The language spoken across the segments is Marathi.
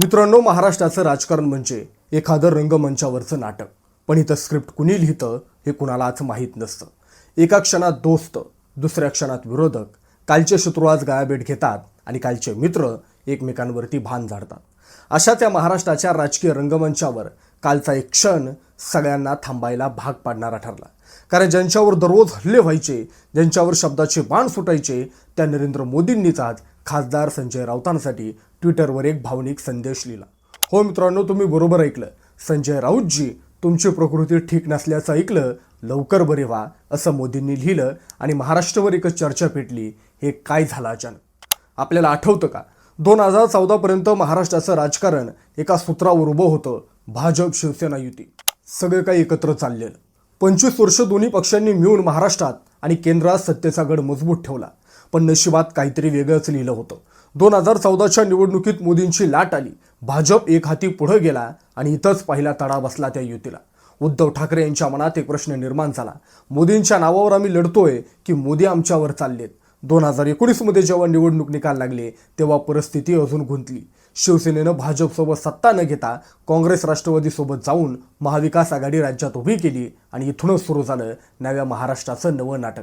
मित्रांनो महाराष्ट्राचं राजकारण म्हणजे एखादं रंगमंचावरचं नाटक. पण इथं स्क्रिप्ट कुणी लिहितं हे कुणालाच माहीत नसतं. एका क्षणात दोस्त दुसऱ्या क्षणात विरोधक कालचे शत्रू आज गायाबेट घेतात आणि कालचे मित्र एकमेकांवरती भान झाडतात. अशा त्या महाराष्ट्राच्या राजकीय रंगमंचावर कालचा एक क्षण सगळ्यांना थांबायला भाग पाडणारा ठरला. कारण ज्यांच्यावर दररोज हल्ले व्हायचे ज्यांच्यावर शब्दाचे बाण सुटायचे त्या नरेंद्र मोदींनीच आज खासदार संजय राऊतांसाठी ट्विटरवर एक भावनिक संदेश लिहिला. हो मित्रांनो तुम्ही बरोबर ऐकलं. संजय राऊतजी तुमची प्रकृती ठीक नसल्याचं ऐकलं लवकर बरे व्हा असं मोदींनी लिहिलं आणि महाराष्ट्रावर एकच चर्चा पेटली हे काय झालं अचानक? आपल्याला आठवतं का? दोन हजार चौदापर्यंत महाराष्ट्राचं राजकारण एका सूत्रावर उभं होतं भाजप शिवसेना युती. सगळं काही एकत्र चाललेलं. पंचवीस वर्ष दोन्ही पक्षांनी मिळून महाराष्ट्रात आणि केंद्रात सत्तेचा गड मजबूत ठेवला. पण नशिबात काहीतरी वेगळंच लिहिलं होतं. दोन हजार चौदाच्या निवडणुकीत मोदींची लाट आली. भाजप एक हाती पुढे गेला आणि इथंच पहिला तडा बसला त्या युतीला. उद्धव ठाकरे यांच्या मनात एक प्रश्न निर्माण झाला. मोदींच्या नावावर आम्ही लढतोय की मोदी आमच्यावर चाललेत. दोन हजार एकोणीसमध्ये जेव्हा निवडणूक निकाल लागले तेव्हा परिस्थिती अजून गुंतली. शिवसेनेनं भाजपसोबत सत्ता न घेता काँग्रेस राष्ट्रवादीसोबत जाऊन महाविकास आघाडी राज्यात उभी केली आणि इथूनच सुरू झालं नव्या महाराष्ट्राचं नवं नाटक.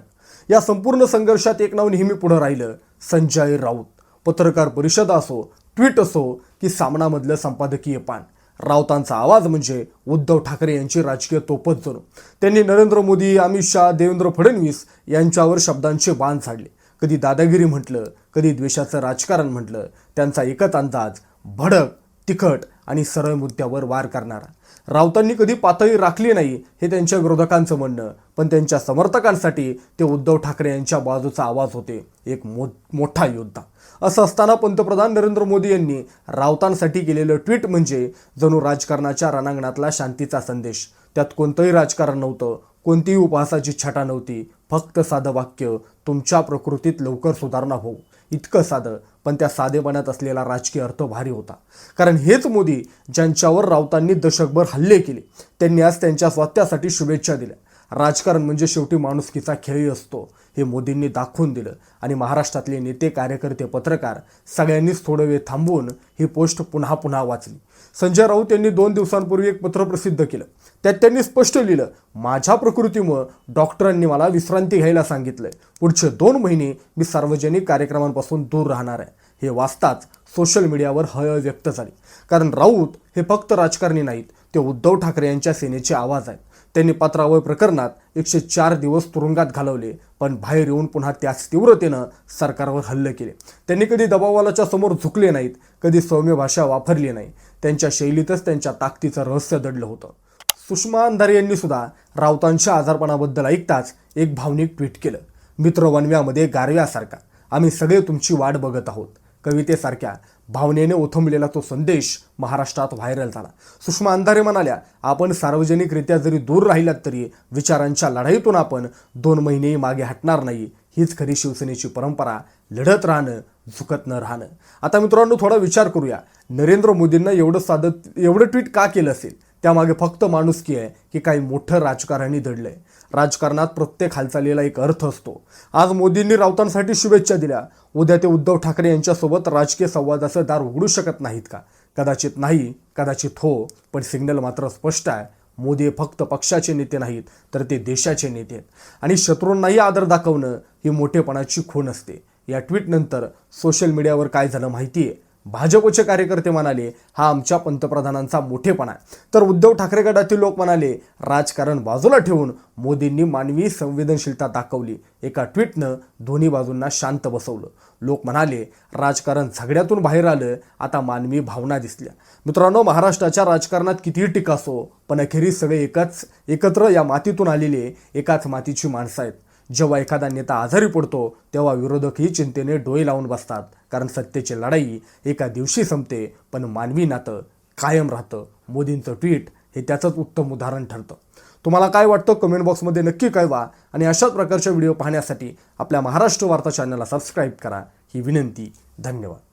या संपूर्ण संघर्षात एक नाव नेहमी पुढं राहिलं संजय राऊत. पत्रकार परिषद असो ट्विट असो की सामनामधलं संपादकीय पान. राऊतांचा आवाज म्हणजे उद्धव ठाकरे यांची राजकीय तोपत जणू. त्यांनी नरेंद्र मोदी अमित शहा देवेंद्र फडणवीस यांच्यावर शब्दांचे बाण झाडले. कधी दादागिरी म्हटलं कधी द्वेषाचं राजकारण म्हटलं त्यांचा एकच अंदाज भडक तिखट आणि सरळ मुद्द्यावर वार करणारा. राऊतांनी कधी पातळी राखली नाही हे त्यांच्या विरोधकांचं म्हणणं पण त्यांच्या समर्थकांसाठी ते उद्धव ठाकरे यांच्या बाजूचा आवाज होते एक मो मोठा योद्धा. असं असताना पंतप्रधान नरेंद्र मोदी यांनी राऊतांसाठी केलेलं ट्विट म्हणजे जणू राजकारणाच्या रणांगणातला शांतीचा संदेश. त्यात कोणतंही राजकारण नव्हतं कोणतीही उपहासाची छटा नव्हती फक्त साधं वाक्य तुमच्या प्रकृतीत लवकर सुधारणा होऊ. इतकं साधं पण त्या साधेपणात असलेला राजकीय अर्थ भारी होता. कारण हेच मोदी ज्यांच्यावर राऊतांनी दशकभर हल्ले केले त्यांनी आज त्यांच्या स्वात्यासाठी शुभेच्छा दिल्या. राजकारण म्हणजे शेवटी माणुसकीचा खेळही असतो. हे मोदींनी दाखवून दिलं. आणि महाराष्ट्रातले नेते कार्यकर्ते पत्रकार सगळ्यांनीच थोडं वेळ थांबवून ही पोस्ट पुन्हा पुन्हा वाचली. संजय राऊत यांनी दोन दिवसांपूर्वी एक पत्र प्रसिद्ध केलं. त्यात त्यांनी स्पष्ट लिहिलं माझ्या प्रकृतीमुळं डॉक्टरांनी मला विश्रांती घ्यायला सांगितलंय. पुढचे दोन महिने मी सार्वजनिक कार्यक्रमांपासून दूर राहणार आहे. हे वाचताच सोशल मीडियावर हळहळ व्यक्त झाली. कारण राऊत हे फक्त राजकारणी नाहीत ते उद्धव ठाकरे यांच्या सेनेचे आवाज आहेत. त्यांनी पत्रावळ प्रकरणात एकशे चार दिवस तुरुंगात घालवले पण बाहेर येऊन पुन्हा त्याच तीव्रतेनं सरकारवर हल्ले केले. त्यांनी कधी दबावालाच्या समोर झुकले नाहीत कधी सौम्य भाषा वापरली नाही. त्यांच्या शैलीतच त्यांच्या ताकदीचं रहस्य दडलं होतं. सुषमा अंधारे यांनी सुद्धा राऊतांच्या आजारपणाबद्दल ऐकताच एक भावनिक ट्विट केलं. मित्र वनव्यामध्ये गारव्यासारखा आम्ही सगळे तुमची वाट बघत आहोत. कवितेसारख्या भावनेने ओथंबलेला तो संदेश महाराष्ट्रात व्हायरल झाला. सुषमा अंधारे म्हणाल्या आपण सार्वजनिकरित्या जरी दूर राहिलात तरी विचारांच्या लढाईतून आपण दोन महिनेही मागे हटणार नाही. हीच खरी शिवसेनेची परंपरा. लढत राहणं झुकत न राहणं. आता मित्रांनो थोडा विचार करूया. नरेंद्र मोदींना एवढं साधत एवढं ट्विट का केलं असेल? त्यामागे फक्त माणुसकी आहे की काही मोठं राजकारणही दडलंय राजकारणात प्रत्येक हालचालीला एक अर्थ असतो. आज मोदींनी राऊतांसाठी शुभेच्छा दिल्या. उद्या ते उद्धव ठाकरे यांच्यासोबत राजकीय संवादाचं दार उघडू शकत नाहीत का? कदाचित नाही कदाचित हो पण सिग्नल मात्र स्पष्ट आहे. मोदी हे फक्त पक्षाचे नेते नाहीत तर ते देशाचे नेते आहेत. आणि शत्रूंनाही आदर दाखवणं ही मोठेपणाची खूण असते. या ट्विटनंतर सोशल मीडियावर काय झालं माहिती आहे भाजपचे कार्यकर्ते म्हणाले हा आमच्या पंतप्रधानांचा मोठेपणा आहे. तर उद्धव ठाकरे गटातील लोक म्हणाले राजकारण बाजूला ठेवून मोदींनी मानवी संवेदनशीलता दाखवली. एका ट्विटनं दोन्ही बाजूंना शांत बसवलं. लोक म्हणाले राजकारण झगड्यातून बाहेर आलं आता मानवी भावना दिसल्या. मित्रांनो महाराष्ट्राच्या राजकारणात कितीही टीका असो पण अखेरीस सगळे एकच एकत्र या मातीतून आलेले एकाच मातीची माणसं आहेत. जेव्हा एखादा नेता आजारी पडतो तेव्हा विरोधकही चिंतेने डोळे लावून बसतात. कारण सत्तेची लढाई एका दिवशी संपते पण मानवी नातं कायम राहतं. मोदींचं ट्विट हे त्याचंच उत्तम उदाहरण ठरतं. तुम्हाला काय वाटतं? कमेंट बॉक्समध्ये नक्की कळवा. आणि अशाच प्रकारच्या व्हिडिओ पाहण्यासाठी आपल्या महाराष्ट्र वार्ता चॅनलला सबस्क्राईब करा. ही विनंती. धन्यवाद.